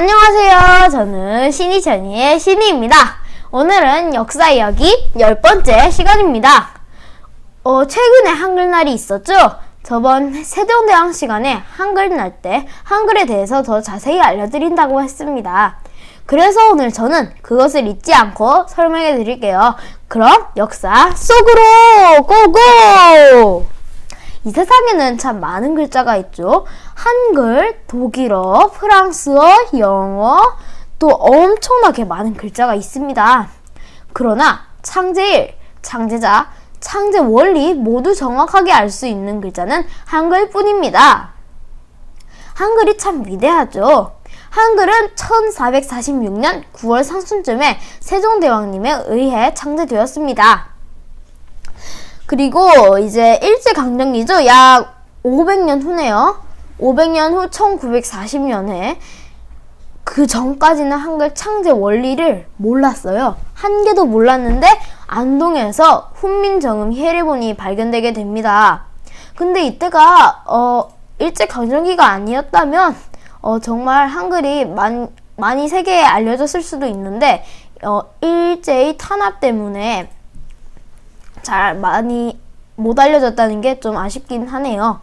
안녕하세요. 저는 신이천이의 신이입니다. 오늘은 역사 이야기 열 번째 시간입니다. 어, 최근에 한글날이 있었죠? 저번 세종대왕 시간에 한글날 때 한글에 대해서 더 자세히 알려드린다고 했습니다. 그래서 오늘 저는 그것을 잊지 않고 설명해 드릴게요. 그럼 역사 속으로 고고! 이 세상에는 참 많은 글자가 있죠. 한글, 독일어, 프랑스어, 영어, 또 엄청나게 많은 글자가 있습니다. 그러나 창제일, 창제자, 창제 원리 모두 정확하게 알 수 있는 글자는 한글 뿐입니다. 한글이 참 위대하죠. 한글은 1446년 9월 상순쯤에 세종대왕님에 의해 창제되었습니다. 그리고 이제 일제강점기죠. 약 500년 후네요. 500년 후 1940년에 그 전까지는 한글 창제 원리를 몰랐어요. 한 개도 몰랐는데 안동에서 훈민정음 해리본이 발견되게 됩니다. 근데 이때가 어 일제 강점기가 아니었다면 어 정말 한글이 많, 많이 세계에 알려졌을 수도 있는데 어 일제의 탄압 때문에 잘 많이 못 알려졌다는 게 좀 아쉽긴 하네요.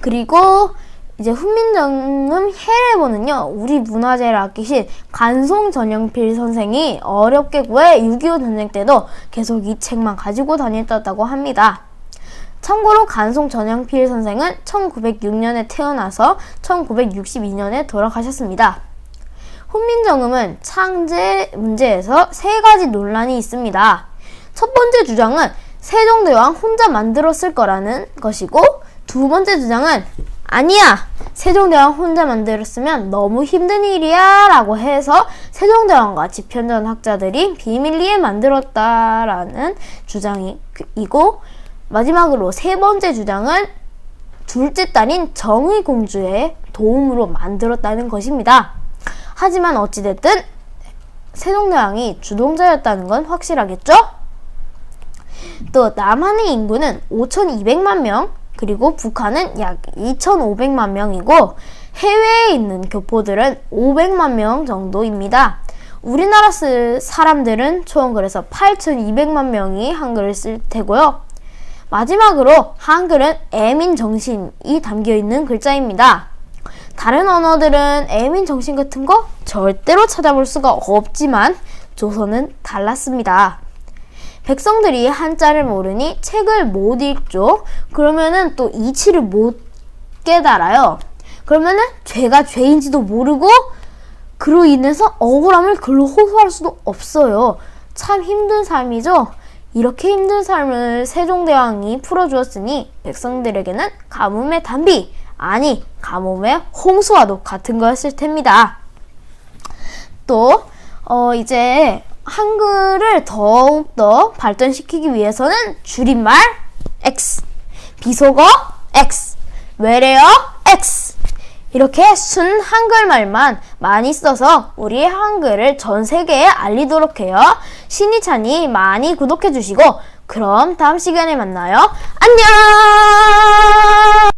그리고 이제 훈민정음 해례본은요, 우리 문화재를 아끼신 간송 전영필 선생이 어렵게 구해 6.25 전쟁 때도 계속 이 책만 가지고 다녔다고 합니다. 참고로 간송 전영필 선생은 1906년에 태어나서 1962년에 돌아가셨습니다. 훈민정음은 창제 문제에서 세 가지 논란이 있습니다. 첫 번째 주장은 세종대왕 혼자 만들었을 거라는 것이고 두 번째 주장은 아니야 세종대왕 혼자 만들었으면 너무 힘든 일이야 라고 해서 세종대왕과 지편전 학자들이 비밀리에 만들었다라는 주장이고 마지막으로 세 번째 주장은 둘째 딸인 정의공주의 도움으로 만들었다는 것입니다. 하지만 어찌됐든 세종대왕이 주동자였다는 건 확실하겠죠? 또 남한의 인구는 5,200만 명, 그리고 북한은 약 2,500만 명이고 해외에 있는 교포들은 500만 명 정도입니다. 우리나라 쓸 사람들은 총 그래서 8,200만 명이 한글을 쓸 테고요. 마지막으로 한글은 애민 정신이 담겨 있는 글자입니다. 다른 언어들은 애민 정신 같은 거 절대로 찾아볼 수가 없지만 조선은 달랐습니다. 백성들이 한자를 모르니 책을 못 읽죠. 그러면은 또 이치를 못 깨달아요. 그러면은 죄가 죄인지도 모르고 그로 인해서 억울함을 글로 호소할 수도 없어요. 참 힘든 삶이죠. 이렇게 힘든 삶을 세종대왕이 풀어주었으니 백성들에게는 가뭄의 단비, 아니 가뭄의 홍수와도 같은 거였을 텐니다. 또 어, 이제 한글을 더욱더 발전시키기 위해서는 줄임말 X, 비속어 X, 외래어 X 이렇게 순 한글말만 많이 써서 우리의 한글을 전 세계에 알리도록 해요. 신이찬이 많이 구독해 주시고 그럼 다음 시간에 만나요. 안녕!